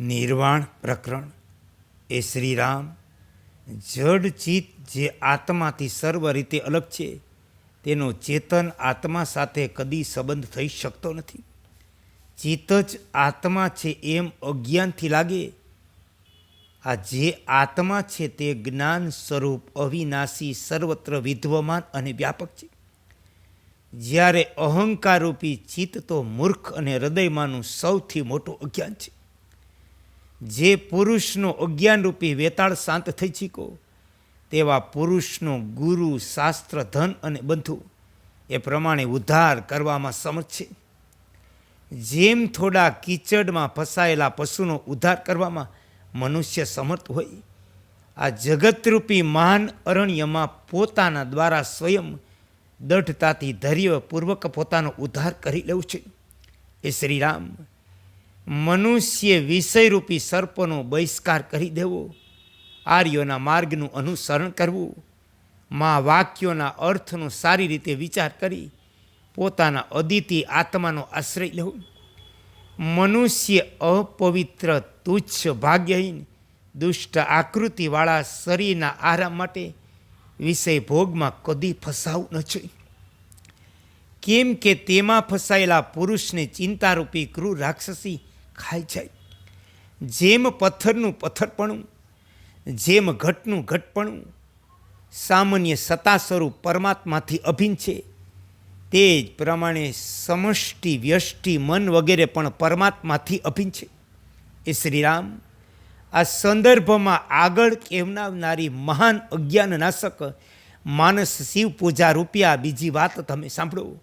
નિર્વાણ પ્રકરણ. એ શ્રીરામ જડ ચિત્ત જે આત્માથી સર્વ રીતે અલગ છે, તેનો ચેતન આત્મા સાથે કદી સંબંધ થઈ શકતો નથી. ચિત્ત જ આત્મા છે એમ અજ્ઞાનથી લાગે. આ જે આત્મા છે તે જ્ઞાન સ્વરૂપ અવિનાશી સર્વત્ર વિદ્વમાન અને વ્યાપક છે. જ્યારે અહંકારરૂપી ચિત્ત તો મૂર્ખ અને હૃદયમાંનું સૌથી મોટું અજ્ઞાન છે. જે પુરુષનો અજ્ઞાનરૂપી વેતાળ શાંત થઈ ચીકો તેવા પુરુષનો ગુરુ, શાસ્ત્ર, ધન અને બંધુ એ પ્રમાણે ઉદ્ધાર કરવામાં સમર્થ છે. જેમ થોડા કીચડમાં ફસાયેલા પશુનો ઉદ્ધાર કરવામાં મનુષ્ય સમર્થ હોય, આ જગતરૂપી મહાન અરણ્યમાં પોતાના દ્વારા સ્વયં દઢતાથી ધૈર્યપૂર્વક પોતાનો ઉદ્ધાર કરી લેવું છે. એ શ્રીરામ મનુષ્ય વિષયરૂપી સર્પનો બહિષ્કાર કરી દેવો. આર્યોના માર્ગનું અનુસરણ કરવું. મા વાક્યોના અર્થનો સારી રીતે વિચાર કરી પોતાના અદિતિ આત્માનો આશ્રય લેવો. મનુષ્ય અપવિત્ર તુચ્છ ભાગ્યહીન દુષ્ટ આકૃતિવાળા શરીરના આરામ માટે વિષય ભોગમાં કદી ફસાવું ન જોઈએ. કેમ કે તેમાં ફસાયેલા પુરુષને ચિંતારૂપી ક્રૂર રાક્ષસી ખાઈ જાય. જેમ પથ્થરનું પથ્થરપણું, જેમ ઘટનું ઘટપણું, સામાન્ય સત્તા સ્વરૂપ પરમાત્માથી અભિન્ન છે, તે જ પ્રમાણે સમષ્ટિ, વ્યષ્ટિ, મન વગેરે પણ પરમાત્માથી અભિન્ન છે. એ શ્રીરામ, આ સંદર્ભમાં આગળ કહેવનાવનારી મહાન અજ્ઞાનનાશક, માનસ શિવ પૂજા રૂપિયા બીજી વાત તમે સાંભળો.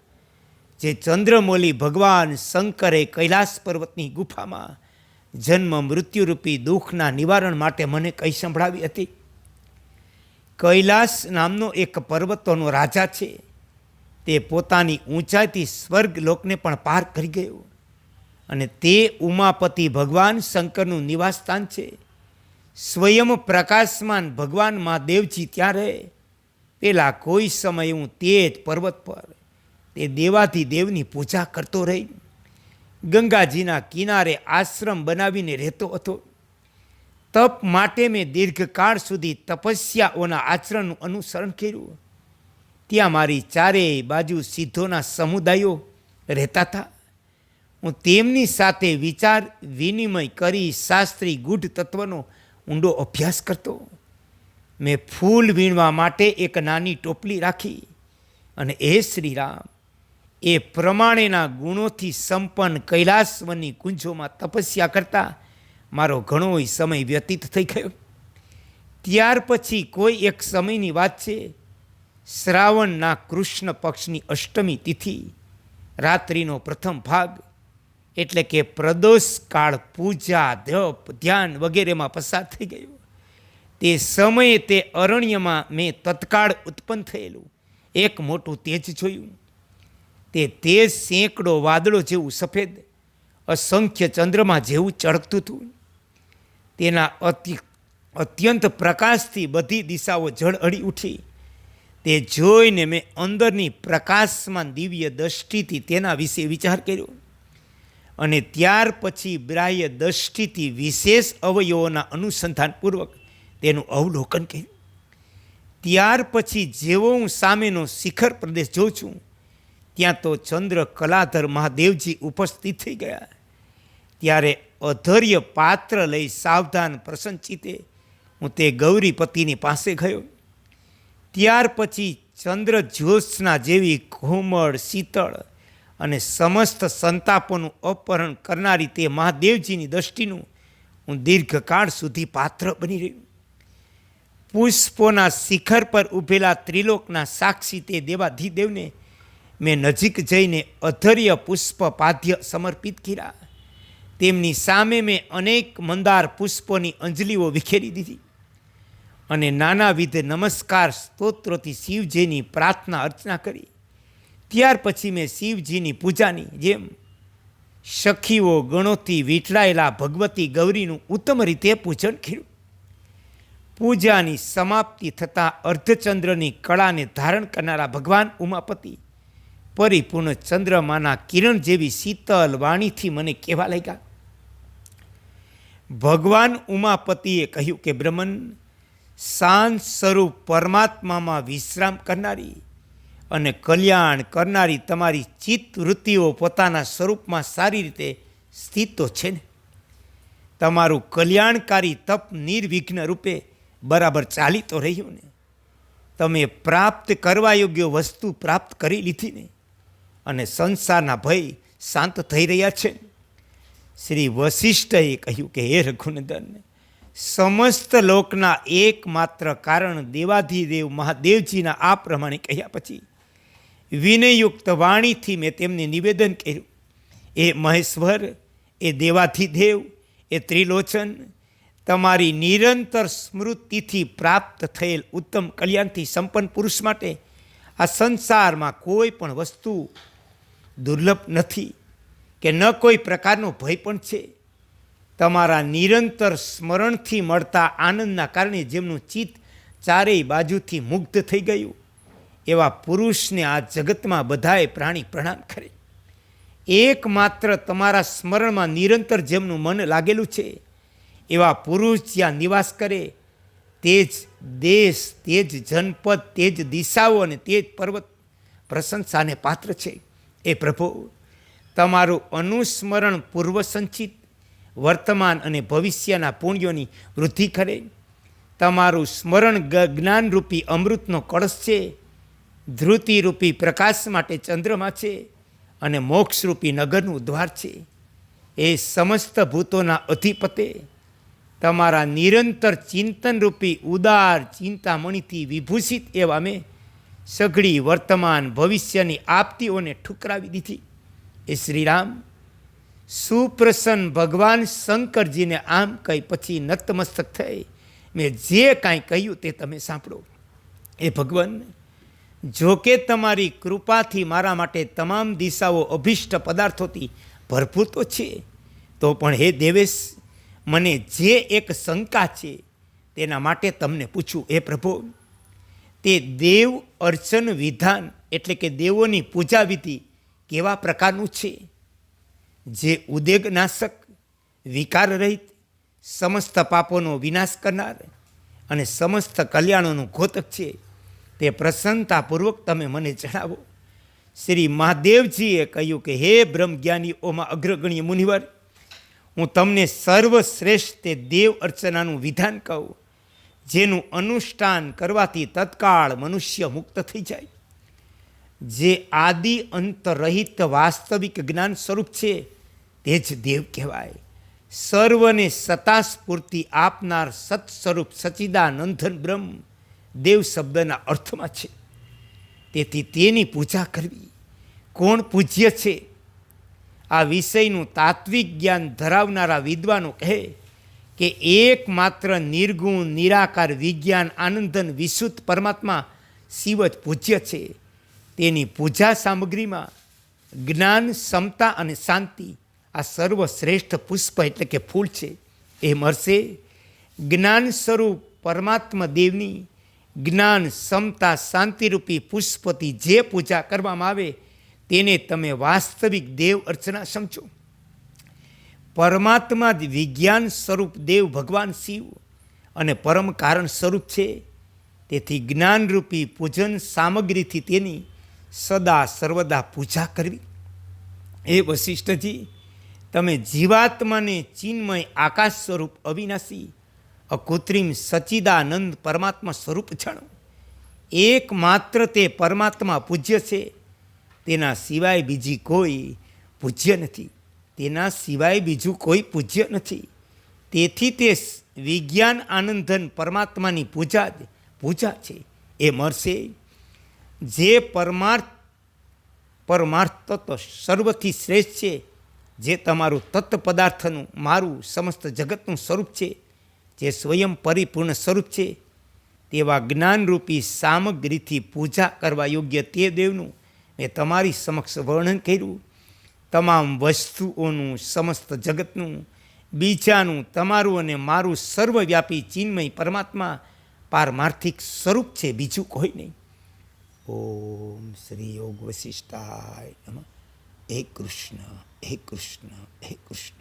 જે ચંદ્રમૌલી ભગવાન શંકરે કૈલાસ પર્વતની ગુફામાં જન્મ મૃત્યુરૂપી દુઃખના નિવારણ માટે મને કઈ સંભળાવી હતી? કૈલાસ નામનો એક પર્વતોનો રાજા છે. તે પોતાની ઊંચાઈથી સ્વર્ગ લોકને પણ પાર કરી ગયો અને તે ઉમાપતિ ભગવાન શંકરનું નિવાસસ્થાન છે. સ્વયં પ્રકાશમાન ભગવાન મહાદેવજી ત્યાં રહે. પેલા કોઈ સમયે હું તે જ પર્વત પર તે દેવાથી દેવની પૂજા કરતો રહી. ગંગાજીના કિનારે આશ્રમ બનાવીને રહેતો હતો. તપ માટે મેં દીર્ઘકાળ સુધી તપસ્યાઓના આચરણનું અનુસરણ કર્યું. ત્યાં મારી ચારેય બાજુ સિદ્ધોના સમુદાયો રહેતા હતા. હું તેમની સાથે વિચાર વિનિમય કરી શાસ્ત્રી ગુઢ તત્વનો ઊંડો અભ્યાસ કરતો. મેં ફૂલ વીણવા માટે એક નાની ટોપલી રાખી અને એ શ્રીરામ એ પ્રમાણેના ગુણોથી સંપન્ન કૈલાસવનની કુંજોમાં તપસ્યા કરતા મારો ઘણો સમય વ્યતીત થઈ ગયો. ત્યાર પછી કોઈ એક સમયની વાત છે, શ્રાવણના કૃષ્ણ પક્ષની અષ્ટમી તિથિ, રાત્રિનો પ્રથમ ભાગ, એટલે કે પ્રદોષ કાળ, પૂજા, ધપ, ધ્યાન વગેરેમાં પસાર થઈ ગયો. તે સમયે તે અરણ્યમાં મેં તત્કાળ ઉત્પન્ન થયેલું. એક મોટું તેજ જોયું. તે તેજ સેંકડો વાદળો જેવું સફેદ, અસંખ્ય ચંદ્રમા જેવું ચળકતું હતું. તેના અતિ, અત્યંત પ્રકાશથી બધી દિશાઓ અડી ઉઠી. તે જોઈને મેં અંદરની પ્રકાશમાં દિવ્ય દ્રષ્ટિથી તેના વિશે વિચાર કર્યો. અને ત્યાર પછી બ્રાહ્ય દ્રષ્ટિથી વિશેષ અવયવોના અનુસંધાનપૂર્વક તેનું અવલોકન કર્યું. ત્યાર પછી જેવો હું સામેનો શિખર પ્રદેશ જોઉં છું ત્યાં તો ચંદ્ર કલાધર મહાદેવજી ઉપસ્થિત થઈ ગયા. ત્યારે અધર્ય પાત્ર લઈ સાવધાન પ્રસન્નચિતે હું તે ગૌરીપતિની પાસે ગયો. ત્યાર પછી ચંદ્ર જ્યોત્સના જેવી કોમળ શીતળ અને સમસ્ત સંતાપોનું અપહરણ કરનારી તે મહાદેવજીની દ્રષ્ટિનું હું દીર્ઘકાળ સુધી પાત્ર બની રહ્યું. પુષ્પોના શિખર પર ઊભેલા ત્રિલોકના સાક્ષી તે દેવાધિદેવને મેં નજીક જઈને અધર્ય પુષ્પ પાધ્ય સમર્પિત કર્યા. તેમની સામે મેં અનેક મંદાર પુષ્પોની અંજલિઓ વિખેરી દીધી અને નાનાવિધ નમસ્કાર સ્તોત્રોથી શિવજીની પ્રાર્થના અર્ચના કરી. ત્યાર પછી મેં શિવજીની પૂજાની જેમ સખીઓ ગણોથી વીંટળાયેલા ભગવતી ગૌરીનું ઉત્તમ રીતે પૂજન કર્યું. પૂજાની સમાપ્તિ થતાં અર્ધચંદ્રની કળાને ધારણ કરનારા ભગવાન ઉમાપતિ પરિપૂર્ણ ચંદ્રમાના કિરણ જેવી શીતલ વાણીથી મને કહેવા લાગ્યા. ભગવાન ઉમાપતિએ કહ્યું કે, બ્રહ્મન શાંત સ્વરૂપ પરમાત્મામાં વિશ્રામ કરનારી અને કલ્યાણ કરનારી તમારી ચિત્ત વૃત્તિઓ પોતાના સ્વરૂપમાં સારી રીતે સ્થિત તો છે ને. તમારું કલ્યાણકારી તપ નિર્વિઘ્ન રૂપે બરાબર ચાલી તો રહ્યું ને. તમે પ્રાપ્ત કરવા યોગ્ય વસ્તુ પ્રાપ્ત કરી લીધી ને. અને સંસારના ભય શાંત થઈ રહ્યા છે. શ્રી વશિષ્ઠએ કહ્યું કે, હે રઘુનંદન, સમસ્ત લોકના એકમાત્ર કારણ દેવાધિદેવ મહાદેવજીના આ પ્રમાણે કહ્યા પછી વિનયુક્ત વાણીથી મેં તેમને નિવેદન કર્યું. એ મહેશ્વર, એ દેવાધિદેવ, એ ત્રિલોચન, તમારી નિરંતર સ્મૃતિથી પ્રાપ્ત થયેલ ઉત્તમ કલ્યાણથી સંપન્ન પુરુષ માટે આ સંસારમાં કોઈ પણ વસ્તુ દુર્લભ નથી કે ન કોઈ પ્રકારનો ભય પણ છે. તમારા નિરંતર સ્મરણથી મળતા આનંદના કારણે જેમનું ચિત્ત ચારેય બાજુથી મુગ્ધ થઈ ગયું, એવા પુરુષને આ જગતમાં બધાએ પ્રાણી પ્રણામ કરે. એકમાત્ર તમારા સ્મરણમાં નિરંતર જેમનું મન લાગેલું છે, એવા પુરુષ જ્યાં નિવાસ કરે, તે જ દેશ, તે જ જનપદ, તે જ દિશાઓ અને તે જ પર્વત પ્રશંસાને પાત્ર છે. એ પ્રભુ, તમારું અનુસ્મરણ પૂર્વસંચિત, વર્તમાન અને ભવિષ્યના પુણ્યોની વૃદ્ધિ કરે. તમારું સ્મરણ જ્ઞાનરૂપી અમૃતનો કળશ છે. ધૃતિરૂપી પ્રકાશ માટે ચંદ્રમા છે અને મોક્ષરૂપી નગરનું દ્વાર છે. એ સમસ્ત ભૂતોના અધિપતે તમારા નિરંતર ચિંતનરૂપી ઉદાર ચિંતામણીથી વિભૂષિત એવા મેં સઘળી વર્તમાન ભવિષ્યની આપતીઓને ઠુકરાવી દીધી. એ શ્રીરામ, સુપ્રસન્ન ભગવાન શંકરજીને આમ કહી પછી નતમસ્તક થઈ. મેં જે કાંઈ કહ્યું તે તમે સાંભળો. એ ભગવાન, જો કે તમારી કૃપાથી મારા માટે તમામ દિશાઓ અભિષ્ટ પદાર્થોથી ભરપૂર તો છે. તો પણ હે દેવેશ, મને જે એક શંકા છે તેના માટે તમને પૂછું. એ પ્રભુ તે દેવ અર્ચન વિધાન એટલે કે દેવોની પૂજા વિધિ કેવા પ્રકારનું છે? જે ઉદેગનાશક વિકાર રહિત સમસ્ત પાપોનો વિનાશ કરનાર અને સમસ્ત કલ્યાણોનું ઘોતક છે. તે પ્રસન્નતાપૂર્વક તમે મને જણાવો. શ્રી મહાદેવજીએ કહ્યું કે, હે બ્રહ્મજ્ઞાનીઓમાં અગ્રગણ્ય મુનિવર, હું તમને સર્વશ્રેષ્ઠ તે દેવ અર્ચનાનું વિધાન કહું. જેનું અનુષ્ઠાન કરવાથી તત્કાળ મનુષ્ય મુક્ત થઈ જાય. જે આદિ અંતરહિત વાસ્તવિક જ્ઞાન સ્વરૂપ છે, તે જ દેવ કહેવાય. સર્વને સતા આપનાર સત્સ્વરૂપ સચિદાનંદન બ્રહ્મ દેવ શબ્દના અર્થમાં છે. તેથી તેની પૂજા કરવી. કોણ પૂજ્ય છે? આ વિષયનું તાત્વિક જ્ઞાન ધરાવનારા વિદ્વાનો કહે કે એકમાત્ર નિર્ગુણ, નિરાકાર, વિજ્ઞાન આનંદન વિશુદ્ધ પરમાત્મા શિવ જ પૂજ્ય છે. તેની પૂજા સામગ્રીમાં જ્ઞાન, ક્ષમતા અને શાંતિ આ સર્વશ્રેષ્ઠ પુષ્પ એટલે કે ફૂલ છે. એ મળશે. જ્ઞાન સ્વરૂપ પરમાત્મા દેવની જ્ઞાન, ક્ષમતા, શાંતિરૂપી પુષ્પથી જે પૂજા કરવામાં આવે, તેને તમે વાસ્તવિક દેવ અર્ચના સમજો. પરમાત્મા જ વિજ્ઞાન સ્વરૂપ દેવ ભગવાન શિવ અને પરમ કારણ સ્વરૂપ છે. તેથી જ્ઞાનરૂપી પૂજન સામગ્રીથી તેની સદા સર્વદા પૂજા કરવી. એ વશિષ્ઠજી, તમે જીવાત્માને ચિન્મય આકાશ સ્વરૂપ અવિનાશી, અકૃત્રિમ સચિદાનંદ પરમાત્મા સ્વરૂપ જાણો. એકમાત્ર તે પરમાત્મા પૂજ્ય છે. તેના સિવાય બીજી કોઈ પૂજ્ય નથી. તેના સિવાય બીજું કોઈ પૂજ્ય નથી. તેથી તે વિજ્ઞાન આનંદન પરમાત્માની પૂજા જ, પૂજા છે. એ મળશે. જે પરમાર્થ પરમાર્થ તત્વ સર્વથી શ્રેષ્ઠ છે, જે તમારું તત્વ પદાર્થનું, મારું સમસ્ત જગતનું સ્વરૂપ છે, જે સ્વયં પરિપૂર્ણ સ્વરૂપ છે, તેવા જ્ઞાનરૂપી સામગ્રીથી પૂજા કરવા યોગ્ય તે દેવનું મેં તમારી સમક્ષ વર્ણન કર્યું. તમામ વસ્તુઓનું, સમસ્ત જગતનું, બીજાનું, તમારું અને મારું સર્વવ્યાપી ચિન્મય પરમાત્મા પારમાર્થિક સ્વરૂપ છે, બીજું કોઈ નહીં. ઓમ શ્રી યોગ વશિષ્ઠાય હે કૃષ્ણ હે કૃષ્ણ હે કૃષ્ણ.